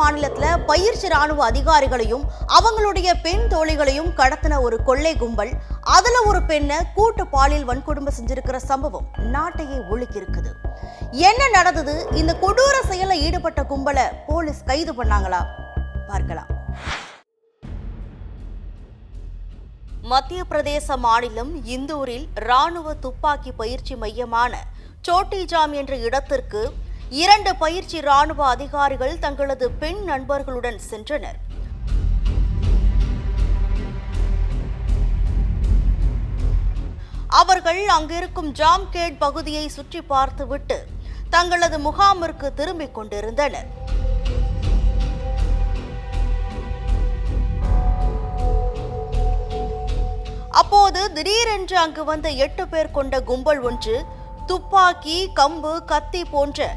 மாநிலத்துல பயிற்சி ராணுவ அதிகாரிகளையும் அவங்களுடைய பெண் தோழிகளையும் கடத்தின ஒரு கொள்ளை கும்பல். அதுல ஒரு பெண்ணை கூட்டு பாலியல் வன்கொடுமை செஞ்சிருக்கிற சம்பவம் நாட்டையே ஒழுக்கியிருக்குது. இருக்குது என்ன நடந்தது? இந்த கொடூர செயலில் ஈடுபட்ட கும்பலை போலீஸ் கைது பண்ணாங்களா? பார்க்கலாம். மத்திய பிரதேச மாநிலம் இந்தூரில் ராணுவ துப்பாக்கி பயிற்சி மையமான சோட்டிஜாம் என்ற இடத்திற்கு இரண்டு பயிற்சி ராணுவ அதிகாரிகள் தங்களது பெண் நண்பர்களுடன் சென்றனர். அவர்கள் அங்கிருக்கும் ஜாம்கேட் பகுதியை சுற்றி பார்த்துவிட்டு தங்களது முகாமிற்கு திரும்பிக் கொண்டிருந்தனர். அப்போது திடீரென்று அங்கு வந்த எட்டு பேர் கொண்ட கும்பல் ஒன்று துப்பாக்கி கம்பு கத்தி போன்ற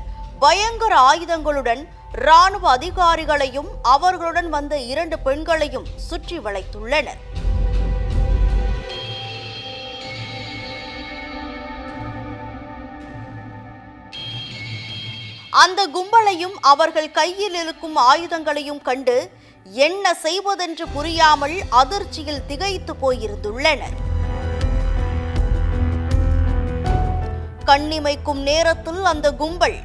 பயங்கர ஆயுதங்களுடன் ராணுவ அதிகாரிகளையும் அவர்களுடன் வந்த இரண்டு பெண்களையும் சுற்றி வளைத்துள்ளனர். அந்த கும்பலையும் அவர்கள் கையில் இருக்கும் ஆயுதங்களையும் கண்டு என்ன செய்வதென்று புரியாமல் அதிர்ச்சியில் திகைத்து போயிருந்துள்ளனர். கண்ணிமைக்கும் நேரத்தில் அந்த கும்பல்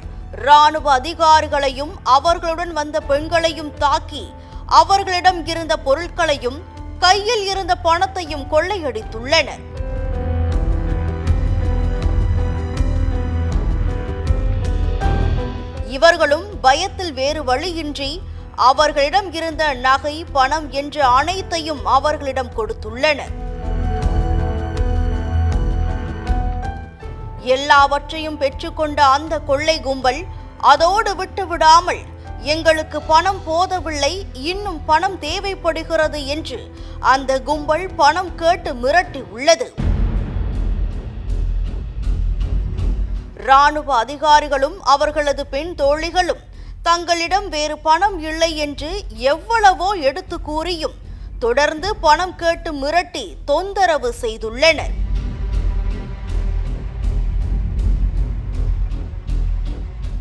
ராணுவ அதிகாரிகளையும் அவர்களுடன் வந்த பெண்களையும் தாக்கி அவர்களிடம் இருந்த பொருட்களையும் கையில் இருந்த பணத்தையும் கொள்ளையடித்துள்ளனர். இவர்களும் பயத்தில் வேறு வழியின்றி அவர்களிடம் இருந்த நகை பணம் என்று அனைத்தையும் அவர்களிடம் கொடுத்துள்ளனர். எல்லாவற்றையும் பெற்றுக்கொண்ட அந்த கொள்ளை கும்பல் அதோடு விட்டு விடாமல் எங்களுக்கு பணம் போதவில்லை இன்னும் பணம் தேவைப்படுகிறது என்று அந்த கும்பல் பணம் கேட்டு மிரட்டி உள்ளது. ராணுவ அதிகாரிகளும் அவர்களது பெண் தோழிகளும் தங்களிடம் வேறு பணம் இல்லை என்று எவ்வளவோ எடுத்து கூறியும் தொடர்ந்து பணம் கேட்டு மிரட்டி தொந்தரவு செய்துள்ளனர்.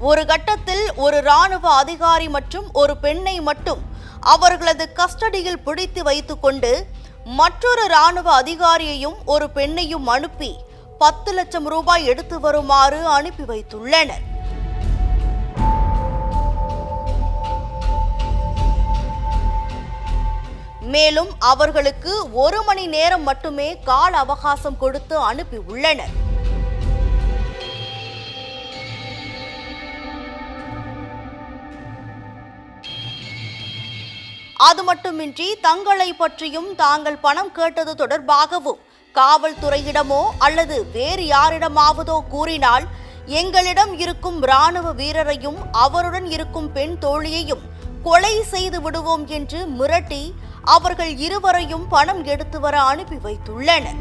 ஒரு கட்டத்தில் ஒரு ராணுவ அதிகாரி மற்றும் ஒரு பெண்ணை மட்டும் அவர்களது கஸ்டடியில் பிடித்து வைத்துக்கொண்டு மற்றொரு ராணுவ அதிகாரியையும் ஒரு பெண்ணையும் அனுப்பி பத்து லட்சம் ரூபாய் எடுத்து வருமாறு அனுப்பி வைத்துள்ளனர். மேலும் அவர்களுக்கு ஒரு மணி நேரம் மட்டுமே கால அவகாசம் கொடுத்து அனுப்பி அது மட்டுமின்றி தங்களை பற்றியும் தாங்கள் பணம் கேட்டது தொடர்பாகவும் காவல்துறையிடமோ அல்லது வேறு யாரிடமாவதோ கூறினால் எங்களிடம் இருக்கும் ராணுவ வீரரையும் அவருடன் இருக்கும் பெண் தோழியையும் கொலை செய்து விடுவோம் என்று மிரட்டி அவர்கள் இருவரையும் பணம் எடுத்து வர அனுப்பி வைத்துள்ளனர்.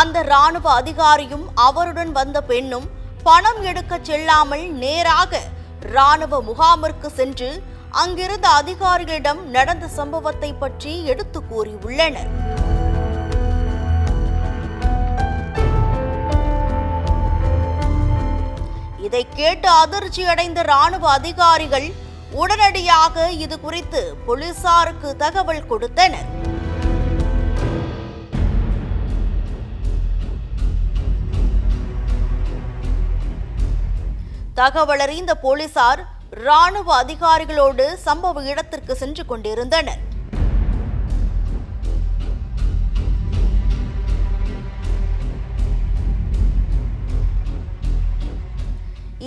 அந்த ராணுவ அதிகாரியும் அவருடன் வந்த பெண்ணும் பணம் எடுக்க செல்லாமல் நேராக ராணுவ முகாமிற்கு சென்று அங்கிருந்த அதிகாரிகளிடம் நடந்த சம்பவத்தை பற்றி எடுத்து கூறியுள்ளனர். இதை கேட்டு அதிர்ச்சி அடைந்த ராணுவ அதிகாரிகள் உடனடியாக இது குறித்து போலீசாருக்கு தகவல் கொடுத்தனர். தகவலறிந்த போலீசார் ராணுவ அதிகாரிகளோடு சம்பவ இடத்திற்கு சென்று கொண்டிருந்தனர்.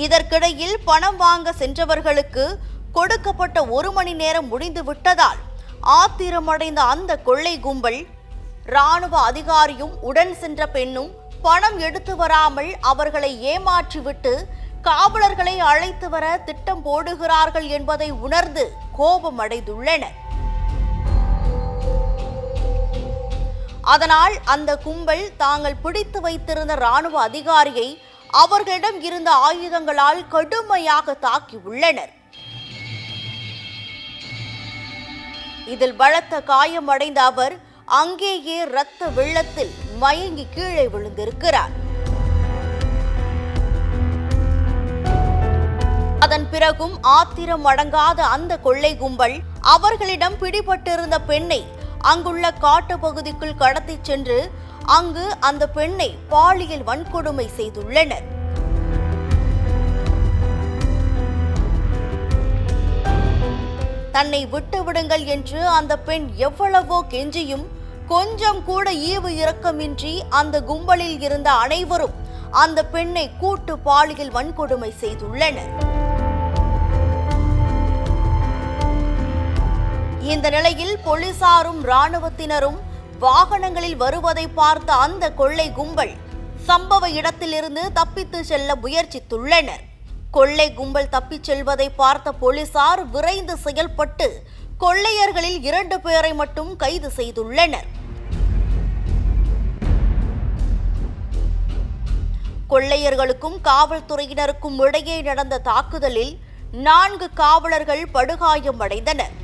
இதற்கிடையில் பணம் வாங்க சென்றவர்களுக்கு கொடுக்கப்பட்ட ஒரு மணி நேரம் முடிந்து விட்டதால் ஆத்திரமடைந்த அந்த கொள்ளை கும்பல் ராணுவ அதிகாரியும் உடன் சென்ற பெண்ணும் பணம் எடுத்து வராமல் அவர்களை ஏமாற்றிவிட்டு காவலர்களை அழைத்து வர திட்டம் போடுகிறார்கள் என்பதை உணர்ந்து கோபம் அடைந்துள்ளனர் அதனால் அந்த கும்பல் தாங்கள் பிடித்து வைத்திருந்த ராணுவ அதிகாரியை அவர்களிடம் இருந்த ஆயுதங்களால் கடுமையாக தாக்கியுள்ளனர். இதில் பலத்த காயமடைந்த அவர் அங்கேயே இரத்த வெள்ளத்தில் மயங்கி கீழே விழுந்திருக்கிறார். அதன் பிறகும் ஆத்திரம் அடங்காத அந்த கொள்ளை கும்பல் அவர்களிடம் பிடிபட்டிருந்த பெண்ணை அங்குள்ள காட்டு பகுதிக்குள் கடத்திச் சென்று அங்கு அந்த பெண்ணை பாலியல் வன்கொடுமை செய்துள்ளனர். தன்னை விட்டு விடுங்கள் என்று அந்த பெண் எவ்வளவோ கெஞ்சியும் கொஞ்சம் கூட ஈவு இரக்கமின்றி அந்த கும்பலில் இருந்த அனைவரும் அந்த பெண்ணை கூட்டு பாலியல் வன்கொடுமை செய்துள்ளனர். இந்த நிலையில் போலீசாரும் ராணுவத்தினரும் வாகனங்களில் வருவதை பார்த்த அந்த கொள்ளை கும்பல் சம்பவ இடத்திலிருந்து தப்பித்து செல்ல முயற்சித்துள்ளனர். கொள்ளை கும்பல் தப்பிச் செல்வதை பார்த்த போலீசார் விரைந்து செயல்பட்டு கொள்ளையர்களில் இரண்டு பேரை மட்டும் கைது செய்துள்ளனர். கொள்ளையர்களுக்கும் காவல்துறையினருக்கும் இடையே நடந்த தாக்குதலில் நான்கு காவலர்கள் படுகாயமடைந்தனர்.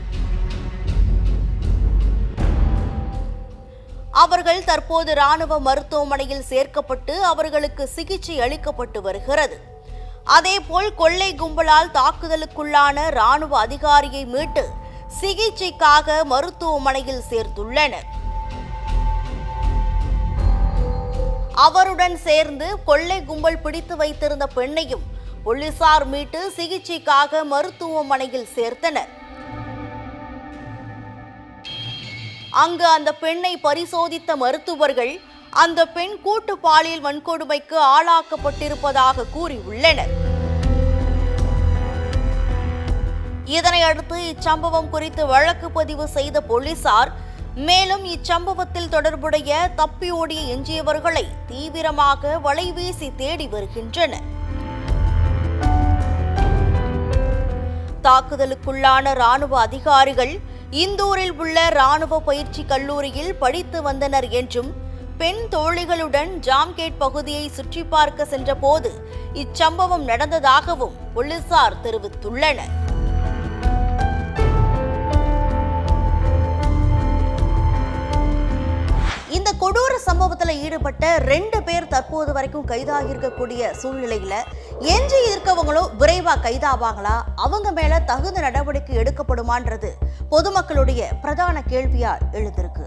அவர்கள் தற்போது ராணுவ மருத்துவமனையில் சேர்க்கப்பட்டு அவர்களுக்கு சிகிச்சை அளிக்கப்பட்டு வருகிறது. அதேபோல் கொள்ளை கும்பலால் தாக்குதலுக்குள்ளான ராணுவ அதிகாரியை மீட்டு சிகிச்சைக்காக மருத்துவமனையில் சேர்த்துள்ளனர். அவருடன் சேர்ந்து கொள்ளை கும்பல் பிடித்து வைத்திருந்த பெண்ணையும் போலீசார் மீட்டு சிகிச்சைக்காக மருத்துவமனையில் சேர்த்தனர். அங்கு அந்த பெண்ணை பரிசோதித்த மருத்துவர்கள் அந்த பெண் கூட்டு பாலியல் வன்கொடுமைக்கு ஆளாக்கப்பட்டிருப்பதாக கூறியுள்ளனர் இதனை அடுத்து இச்சம்பவம் குறித்து வழக்கு பதிவு செய்த போலீசார் மேலும் இச்சம்பவத்தில் தொடர்புடைய தப்பி ஓடிய எஞ்சியவர்களை தீவிரமாக வலைவீசி தேடி வருகின்றனர். தாக்குதலுக்குள்ளான ராணுவ அதிகாரிகள் இந்தூரில் உள்ள ராணுவ பயிற்சி கல்லூரியில் படித்து வந்தனர் என்றும் பெண் தோழிகளுடன் ஜாம்கேட் பகுதியை சுற்றி பார்க்க சென்றபோது இச்சம்பவம் நடந்ததாகவும் போலீசார் தெரிவித்துள்ளனர். கொடூர சம்பவத்தில் ஈடுபட்ட ரெண்டு பேர் தற்போது வரைக்கும் கைதாகி இருக்கக்கூடிய எஞ்சி இருக்கவங்களும் விரைவாக கைதாவாங்களா? அவங்க மேல தகுந்த நடவடிக்கை எடுக்கப்படுமான்றது பொதுமக்களுடைய பிரதான கேள்வியா எழுந்திருக்கு.